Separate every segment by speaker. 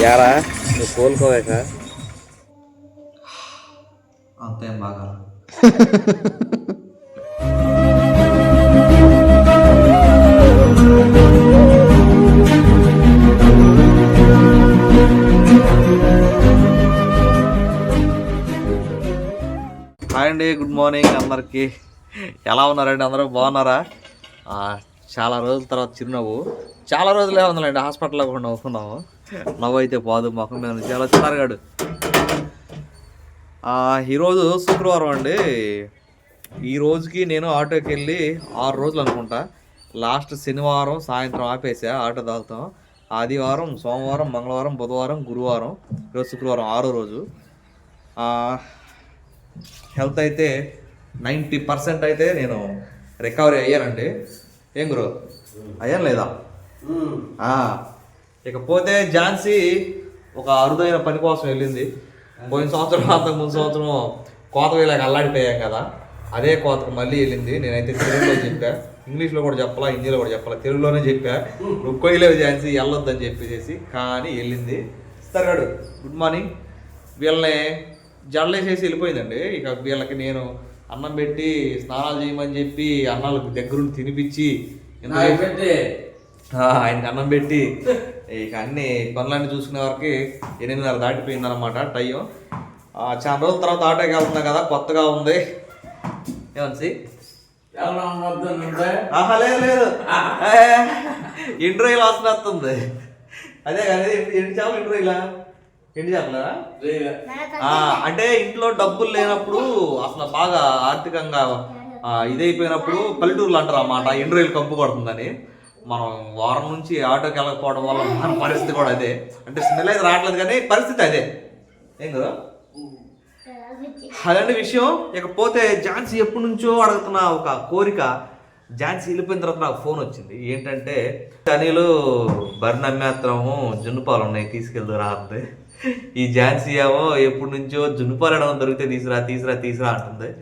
Speaker 1: యారా నువ్వు కోలుకోలేక.
Speaker 2: అంతేం బాగా? హాయ్ అండి గుడ్ మార్నింగ్ అందరికి. ఎలా ఉన్నారండి అందరూ? బాగున్నారా? ఆ, చాలా రోజుల తర్వాత చిరునవ్వు. చాలా రోజులే ఉందండి హాస్పిటల్లో కూడా నవ్వుకున్నాము. నవ్వు అయితే పోదు మొహం మీద నుంచి ఆ, ఈరోజు శుక్రవారం అండి. ఈ రోజుకి నేను ఆటోకి వెళ్ళి ఆరు రోజులు అనుకుంటా. లాస్ట్ శనివారం సాయంత్రం ఆపేసా ఆటో తాగుతాం ఆదివారం సోమవారం మంగళవారం బుధవారం గురువారం ఈరోజు శుక్రవారం ఆరో రోజు. హెల్త్ అయితే నైంటీ పర్సెంట్ అయితే నేను రికవరీ అయ్యానండి. ఏం గురు? అయ్యాను లేదా? ఇకపోతే ఝాన్సీ ఒక అరుదైన పని కోసం వెళ్ళింది. పోయిన సంవత్సరం అంతకు ముందు సంవత్సరం కోత వేలాగా అల్లాడిపోయాం కదా. అదే కోతకు మళ్ళీ వెళ్ళింది. నేనైతే తెలుగులో చెప్పా. ఇంగ్లీష్లో కూడా చెప్పాలా హిందీలో కూడా చెప్పాలా తెలుగులోనే చెప్పా. నువ్వు కొయ్యలేవు ఝాన్సీ వెళ్ళొద్దని చెప్పేసి కానీ వెళ్ళింది. ఇస్తాడు గుడ్ మార్నింగ్ వీళ్ళని జడలేసేసి వెళ్ళిపోయిందండి. ఇక వీళ్ళకి నేను అన్నం పెట్టి స్నానాలు చేయమని చెప్పి అన్నాలకు దగ్గరుండి తినిపించి ఇంత ఆ, ఆయనకి అన్నం పెట్టి ఇక అన్ని పనులన్నీ చూసుకునే వరకు ఎనిమిదిన్నర దాటిపోయింది అనమాట టైం. ఆ, చాలా రోజుల తర్వాత ఆటోకి వెళ్తున్నా కదా కొత్తగా ఉంది. ఏమన్సి ఆహా లేదు లేదు. ఇంటర్వ్యూలు వస్తున్నట్టుంది. అదే కానీ ఎండి చేపలు ఇంటర్వ్యూలా? ఎండి చేపలా? ఆ, అంటే ఇంట్లో డబ్బులు లేనప్పుడు అసలు బాగా ఆర్థికంగా ఆ, ఇదైపోయినప్పుడు పల్లెటూరులు అంటారు అన్నమాట ఇంటర్వ్యూలు కంపు కొడుతుందని. మనం వారం నుంచి ఆటోకి వెళ్ళకపోవడం వల్ల మన పరిస్థితి కూడా అదే. అంటే స్మెల్ అయితే రావట్లేదు కానీ పరిస్థితి అదే. ఏం కదా అదండి విషయం. ఇకపోతే ఝాన్సీ ఎప్పటి నుంచో అడుగుతున్న ఒక కోరిక. ఝాన్సీ వెళ్ళిపోయిన తర్వాత నాకు ఫోన్ వచ్చింది. ఏంటంటే తనీలు బర్రె నమ్మేత్రము జున్నుపాలు ఉన్నాయి తీసుకెళ్దురా అంది. ఈ ఝాన్సీ ఏమో ఎప్పటి నుంచో జున్నుపాలు ఎడమ దొరికితే తీసురా తీసురా తీసురా అంటుంది.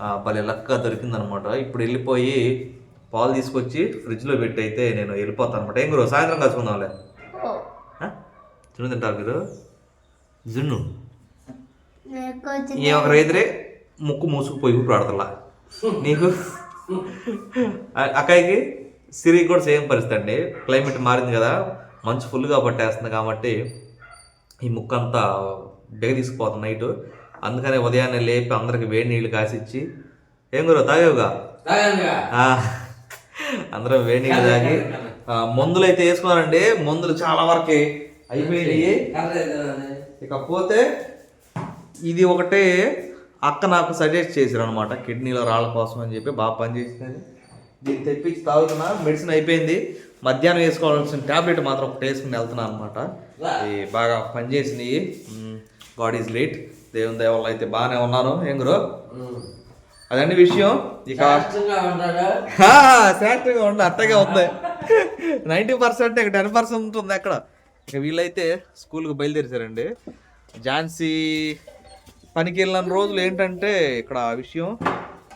Speaker 2: ఆ, భలే లక్క దొరికిందనమాట. ఇప్పుడు వెళ్ళిపోయి పాలు తీసుకొచ్చి ఫ్రిడ్జ్లో పెట్టి అయితే నేను వెళ్ళిపోతాను అనమాట ఏం గురు సాయంత్రం కలుసుకుందాంలే. ఆ? జున్ను తింటారు మీరు జున్ను? ఈ ఒక రైతురే ముక్కు మూసుకుపోయి ఊపిరాడతలా నీకు? అ- అక్కయ్యకి సిరికి కూడా సేమ్ పరిస్థితి అండి. క్లైమేట్ మారింది కదా మంచు ఫుల్గా పట్టేస్తుంది కాబట్టి ఈ ముక్కు అంతా బెగ తీసుకుపోతుంది నైట్. అందుకనే ఉదయాన్నే లేపి అందరికి వేడి నీళ్ళు కాసిచ్చి ఏం గురు తాగేవుగా? ఆ, అందరం వేడి నీళ్ళు తాగి మందులు అయితే వేసుకున్నానండి మందులు చాలా వరకు అయిపోయినాయి. ఇకపోతే ఇది ఒకటే అక్క నాకు సజెస్ట్ చేశారు అనమాట కిడ్నీలో రాళ్ళ కోసం అని చెప్పి బాగా పనిచేసిందని దీన్ని తెప్పించి తాగుతున్నా మెడిసిన్ అయిపోయింది. మధ్యాహ్నం వేసుకోవాల్సిన ట్యాబ్లెట్ మాత్రం ఒకటి వేసుకుని వెళ్తున్నాను అనమాట ఇది బాగా పనిచేసినాయి గాడ్ ఈజ్ లేట్. దేవుని వల్ల అయితే బాగానే ఉన్నాను. ఏం గురు? అదండి విషయం. ఇక శాస్త్రంగా ఉంది అట్టగా ఉంది. నైంటీ పర్సెంట్ ఇక టెన్ పర్సెంట్ ఉంది అక్కడ. ఇక వీళ్ళైతే స్కూల్కి బయలుదేరిశారండి ఝాన్సీ పనికి వెళ్ళిన రోజులు ఏంటంటే ఇక్కడ ఆ విషయం.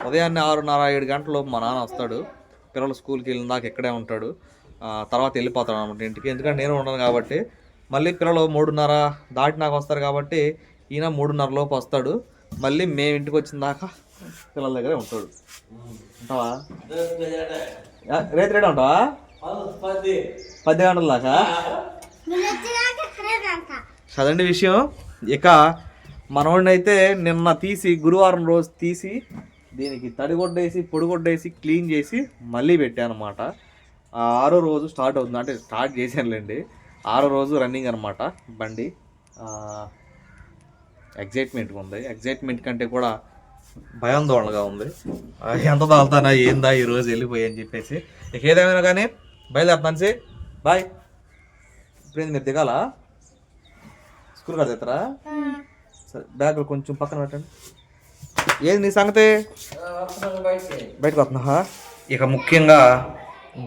Speaker 2: ఉదయాన్నే ఆరున్నర ఏడు గంటలు మా నాన్న వస్తాడు. పిల్లలు స్కూల్కి వెళ్ళిన దాకా ఇక్కడే ఉంటాడు. తర్వాత వెళ్ళిపోతాడు అనమాట ఇంటికి. ఎందుకంటే నేను ఉండను కాబట్టి. మళ్ళీ పిల్లలు మూడున్నర దాటినాక వస్తారు కాబట్టి ఈయన మూడున్నర లోపు వస్తాడు. మళ్ళీ మేము ఇంటికి వచ్చిన దాకా పిల్లల దగ్గరే ఉంటాడు. ఉంటావా? రేపు రేటు ఉంటావా? పది. గంటల దాకా? చదండి విషయం. ఇక మనోడిని అయితే నిన్న తీసి గురువారం రోజు తీసి దీనికి తడిగొడ్డేసి పొడిగొడ్డేసి క్లీన్ చేసి మళ్ళీ పెట్టాను అనమాట ఆరో రోజు స్టార్ట్ అవుతుంది. అంటే స్టార్ట్ చేశానులేండి. ఆరో రోజు రన్నింగ్ అనమాట బండి. ఎగ్జైట్మెంట్ ఉంది. ఎగ్జైట్మెంట్ కంటే కూడా భయాందోళనగా ఉంది. ఎంత తాగుతానా ఏందా ఈ రోజు వెళ్ళిపోయి అని చెప్పేసి. ఇక ఏదేమైనా కానీ బయలుదేరుతాను బాయ్. ఇప్పుడు మీరు దిగాలా? స్కూల్ కాదు ఎత్తరా సరే బ్యాగ్లు కొంచెం పక్కన పెట్టండి. ఏది నీ సంగతి? బయటకు వస్తున్నా. ఇక ముఖ్యంగా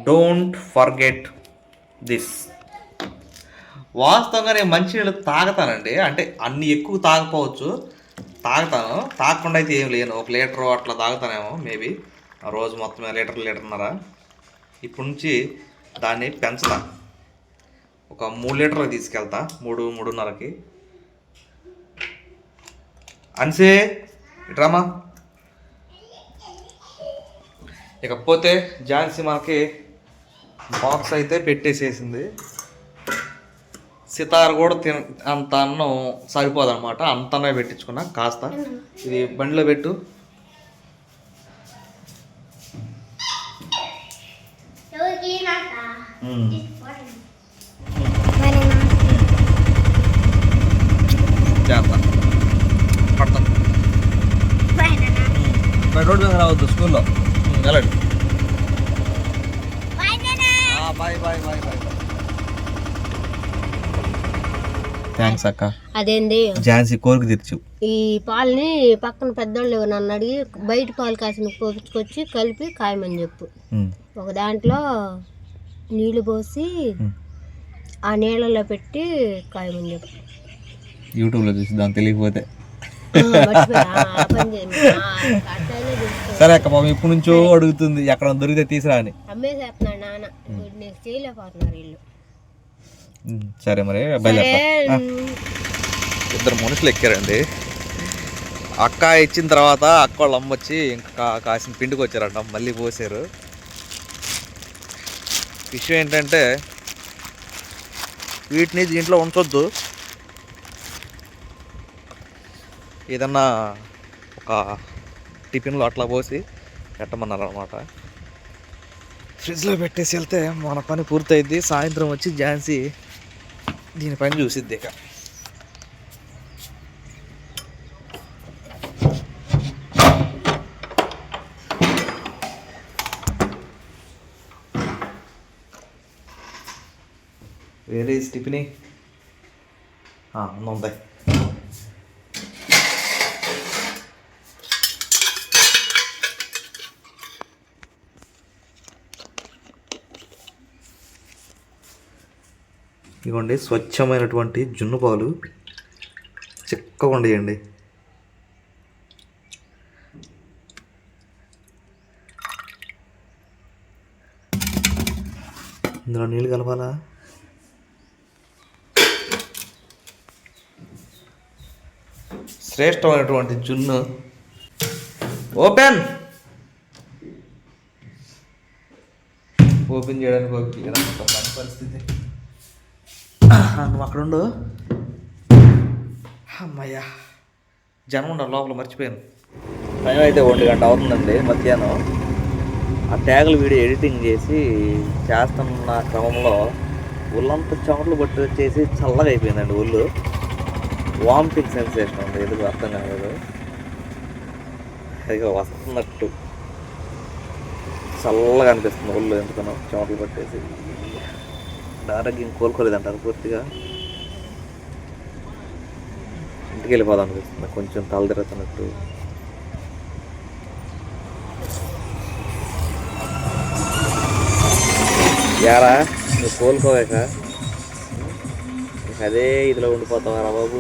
Speaker 2: డోంట్ ఫర్గెట్ దిస్. వాస్తవంగా నేను మంచినీళ్ళు తాగుతానండి. అంటే అన్ని ఎక్కువ తాగకపోవచ్చు. తాగుతాను. తాగకుండా అయితే ఏం లేను. ఒక లీటర్ అట్లా తాగుతానేమో మేబీ. రోజు మొత్తం లీటర్ లీటర్న్నర. ఇప్పటి నుంచి దాన్ని పెంచుతా. ఒక మూడు లీటర్లు తీసుకెళ్తా. మూడు మూడున్నరకి. అన్సే ఇట్రామా ఇకపోతే ఝాన్సీ మనకి బాక్స్ అయితే పెట్టేసేసింది. సితార్ కూడా తిన అంత అన్నం సరిపోదన్నమాట. అంతనే పెట్టించుకున్నా కాస్త. ఇది బండిలో పెట్టు. రోడ్డు మీద రావద్దు స్కూల్లో. వెళ్ళండి. Bye bye bye bye. Thanks అక్క.
Speaker 3: అదేంది?
Speaker 2: ఝాన్సీ కోరిక తీర్చు.
Speaker 3: ఈ పాలని పక్కన పెద్దోళ్ళు నన్ను అడిగి బయట పాలు కాసిన పోపించుకొచ్చి కలిపి కాయమని చెప్పు. ఒక దాంట్లో నీళ్ళు పోసి ఆ నీళ్ళలో పెట్టి కాయమని చెప్పు.
Speaker 2: యూట్యూబ్లో చూసి దాన్ని తెలియకపోతే. సరే అక్క పాపం ఇప్పటి నుంచో అడుగుతుంది. ఎక్కడ దొరికితే తీసురా అని.
Speaker 3: అమ్మేసేస్తున్నాడు నాన్న. ఇప్పుడు నీకు చేయలేకపోతున్నారు వీళ్ళు
Speaker 2: సరే మరి ఇద్దరు మనుషులు ఎక్కారండి. అక్క ఇచ్చిన తర్వాత అక్క వాళ్ళ అమ్మ వచ్చి ఇంకా కాసిన పిండికి వచ్చారంట మళ్ళీ పోసారు. విషయం ఏంటంటే వీటిని దీంట్లో ఉంచొద్దు. ఏదన్నా ఒక టిఫిన్లో అట్లా పోసి పెట్టమన్నారు అనమాట ఫ్రిడ్జ్లో పెట్టేసి వెళ్తే మన పని పూర్తయింది సాయంత్రం వచ్చి ఝాన్సీ దీనిపైన చూసిద్ది ఇక వేరే టిఫిని ఉంది ఇదిగోండి స్వచ్ఛమైనటువంటి జున్ను పాలు. చిక్కగా ఉండేయండి. ఇందులో నీళ్ళు కలపాలా? శ్రేష్టమైనటువంటి జున్ను. ఓపెన్! ఓపెన్ చేయడానికి పరిస్థితి. నువ్వు అక్కడ ఉండు అమ్మయ్యా. జనం ఉండరు లోపల మర్చిపోయాను. టైం అయితే ఒంటి గంట అవుతుందండి మధ్యాహ్నం. ఆ ట్యాగుల వీడియో ఎడిటింగ్ చేసి చేస్తున్న క్రమంలో ఒళ్ళంతా చెమటలు పట్టి వచ్చేసి చల్లగా అయిపోయిందండి ఒళ్ళు వామిటింగ్ సెన్సేషన్ ఉంది ఎందుకు అర్థం కాలేదు. అది వస్తున్నట్టు. చల్లగా అనిపిస్తుంది ఒళ్ళు ఎందుకనో చెమటలు పట్టేసి. ఆరోగ్యం కోలుకోలేదంటారు పూర్తిగా? ఇంటికి వెళ్ళిపోదాం అనిపిస్తుంది కొంచెం తల తిరుగుతున్నట్టు యారా నువ్వు కోలుకోలేక? అదే ఇదిలో ఉండిపోతావారా బాబు?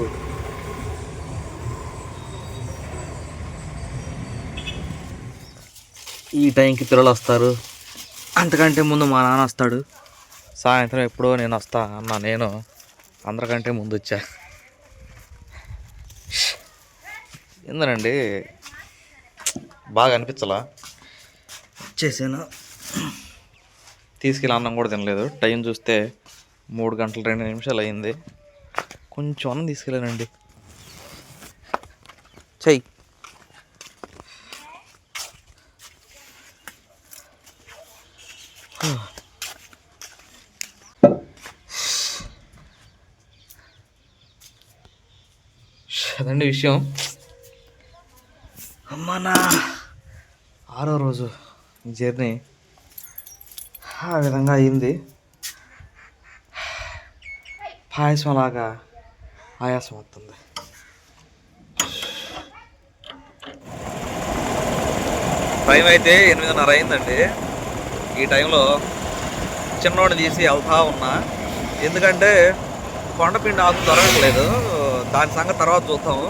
Speaker 2: ఈ టైంకి పిల్లలు వస్తారు. అంతకంటే ముందు మా నాన్న వస్తాడు. సాయంత్రం ఎప్పుడో నేను వస్తా అన్న నేను అందరికంటే ముందు వచ్చా ఏందనండి? బాగా అనిపించలా? చేసాను? తీసుకెళ్ళి అన్నం కూడా తినలేదు. టైం చూస్తే మూడు గంటల రెండు నిమిషాలు అయింది. కొంచెం అన్నం తీసుకెళ్ళానండి. చెయ్యి అదండి విషయం. అమ్మనా ఆరో రోజు జర్నీ. ఆ విధంగా అయింది. పాయసం అలాగా ఆయాసం వస్తుంది. టైం అయితే ఎనిమిదిన్నర అయిందండి. ఈ టైంలో చిన్నోడిని తీసి వెళ్తా ఉన్నా. ఎందుకంటే కొండపిండి ఆకు దొరకట్లేదు. దాని సంగతి తర్వాత చూద్దాము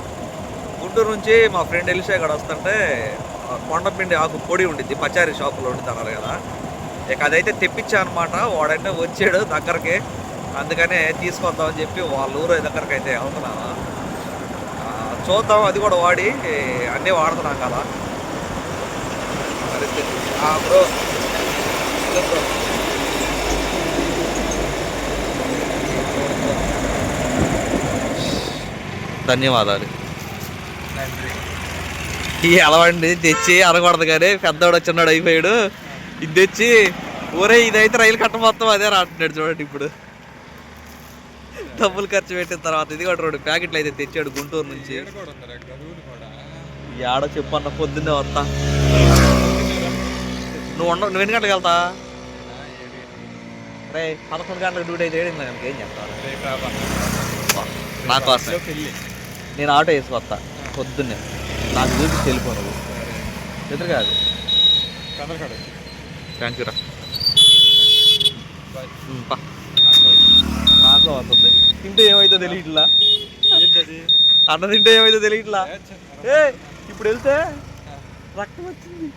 Speaker 2: గుంటూరు నుంచి మా ఫ్రెండ్ ఎలిషా ఇక్కడ వస్తుంటే కొండపిండి ఆకు పొడి ఉండిద్ది పచారీ షాపులో ఉండిద్ది అన్నారు కదా. ఇక అదైతే తెప్పించా అనమాట వాడంటే వచ్చాడు దగ్గరికి. అందుకనే తీసుకొద్దామని చెప్పి వాళ్ళ ఊరు దగ్గరికి అయితే వెళ్తున్నాను చూద్దాం అది కూడా వాడి అన్నీ వాడుతున్నాం కదా. పరిస్థితి. Bro bro. ధన్యవాదాలు. ఈ అలవండి తెచ్చి అనకూడదు కానీ పెద్దవాడు చిన్నాడు అయిపోయాడు. ఇది తెచ్చి ఊరే ఇదైతే రైలు కట్ట మొత్తం అదే రాంటున్నాడు చూడండి ఇప్పుడు. డబ్బులు ఖర్చు పెట్టిన తర్వాత ఇది కూడా రెండు ప్యాకెట్లు అయితే తెచ్చాడు గుంటూరు నుంచి. ఆడ చెప్పన్న పొద్దున్నే వస్తా నువ్వు ఉండ నువ్వు ఎన్ని గంటలకు వెళ్తా? రే పదకొండు గంటలకు డ్యూటీ అయితే ఏడింది ఏం చెప్తాను నా కోసం. నేను ఆటో వేసుకొస్తా పొద్దున్నే. నాకు చూపించి వెళ్ళిపో నువ్వు ఎదురు కాదు. థ్యాంక్ యూ రా. నాకు వస్తుంది. తింటే ఏమైతే తెలియట్లా? అన్న తింటే ఏమైతే తెలియట్లా? ఏ ఇప్పుడు వెళ్తే? రక్తం వచ్చింది.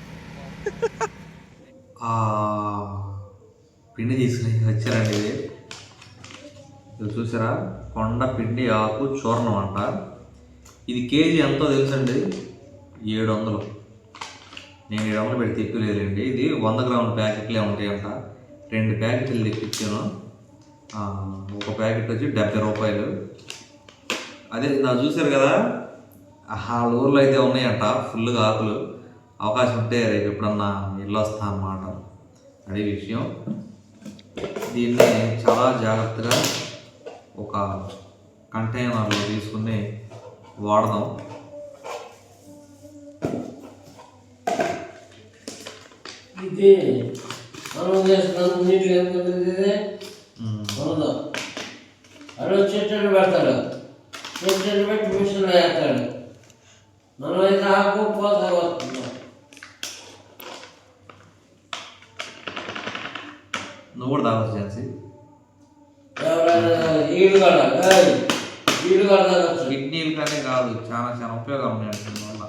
Speaker 2: పిండి తీసుకుని వచ్చారండి. ఇది ఇది చూసారా? కొండ పిండి ఆకు చూర్ణం అంట. ఇది కేజీ ఎంతో తెలుసండి? ఏడు వందలు నేను ఏడు వందలు పెట్టి తెప్పలేదండి ఇది వంద గ్రాముల ప్యాకెట్లే ఉంటాయంట. రెండు ప్యాకెట్లు తెప్పించాను. ఒక ప్యాకెట్ వచ్చి డెబ్బై రూపాయలు. అదే నా చూశారు కదా? వాళ్ళ ఊర్లో అయితే ఉన్నాయంట ఫుల్గా ఆకులు. అవకాశం ఉంటే రేపు ఎప్పుడన్నా ఇల్లు వస్తా అన్నమాట. అదే విషయం. దీన్ని చాలా జాగ్రత్తగా ఒక కంటైనర్లో తీసుకుని వాడదాం.
Speaker 1: ఇది మనం చేస్తున్నాం నీళ్ళు ఎందుకు ఇది. అవును అలా చెట్టు పెడతాడు చెట్టు పెట్టి మిషన్లో వేస్తాడు మనం అయితే ఆకు పోత వస్తున్నాం.
Speaker 2: నువ్వు కూడా తాగొచ్చు
Speaker 1: ఎవరైనా ఈడు కూడా
Speaker 2: కిడ్నీలు కానీ కాదు చాలా చాలా ఉపయోగాలు ఉన్నాయి దీనివల్ల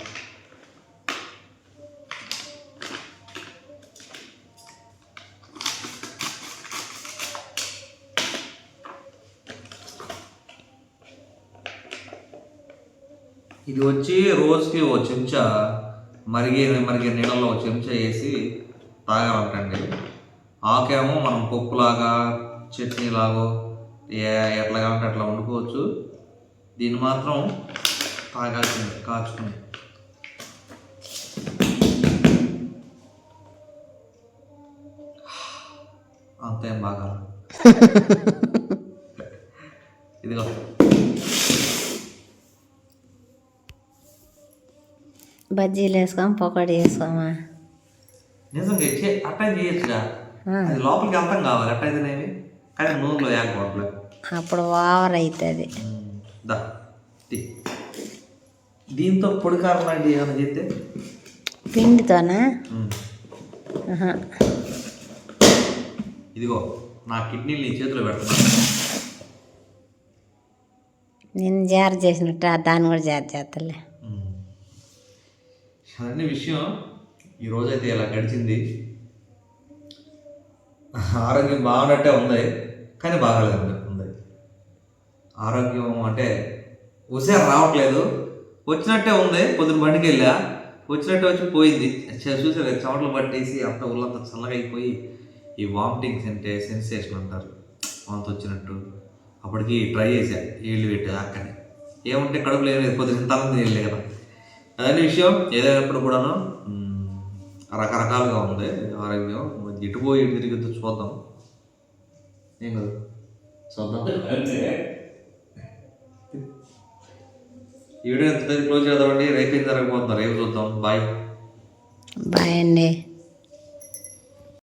Speaker 2: ఇది వచ్చి రోజుకి ఓ చెంచా మరిగే మరిగే నీళ్ళలో ఒక చెంచా వేసి తాగాలంటండి. ఆకేమో మనం పప్పులాగా చట్నీలాగో ఎట్లా కావాలంటే అట్లా వండుకోవచ్చు. దీన్ని మాత్రం తాగాల్సింది కాచుకుని. అంతేం బాగా ఇదిగో.
Speaker 3: బజ్జీలు వేసుకోం పకోడీ వేసుకోమా?
Speaker 2: నిజంగా అట్టా చేయొచ్చుగా. అది లోపలికి వెళ్తాం కావాలి అట్టా అయితేనేమి కానీ నూనెలో వేయకపోవట్లేదు
Speaker 3: అప్పుడు ఓవర్ అవుతుంది
Speaker 2: దా టీ. దీంతో పొడి కారం లాంటివి ఏమైనా చేస్తే?
Speaker 3: పిండితోనా.
Speaker 2: ఇదిగో నా కిడ్నీలు నీ చేతిలో పెడుతున్నా
Speaker 3: నేను జార్ చేసినట్టు దాన్ని కూడా జార్ చేస్తలే.
Speaker 2: అన్ని విషయం ఈ రోజైతే ఇలా గడిచింది. ఆరోగ్యం బాగున్నట్టే ఉంది కానీ బాగాలేదు ఆరోగ్యం అంటే హుషారు రావట్లేదు. వచ్చినట్టే ఉంది. పొద్దున బండికి వెళ్ళా వచ్చినట్టే వచ్చి పోయింది. చూసారు చెమటలు పట్టేసి అంత ఒళ్ళంతా చల్లగా అయిపోయి ఈ వామిటింగ్స్ అంటే సెన్సేషన్ అంటారు. వాంత వచ్చినట్టు. అప్పటికి ట్రై చేశా. ఏళ్ళు పెట్టి అక్కడే. ఏముంటే కడుపులో ఏం లేదు. పొద్దున తలంది తినలే కదా. అదే విషయం. ఏదైనప్పుడు కూడాను రకరకాలుగా ఉంది ఆరోగ్యం. ఇటు పోయి ఇటు తిరిగి చూద్దాం. ఏం కదా? చూద్దాం ఈ వీడియో ఎంత క్లోజ్ చేద్దామండి. రేపు ఏం జరగబోతుందో రేపు చూద్దాం. బాయ్
Speaker 3: బాయ్ అండి.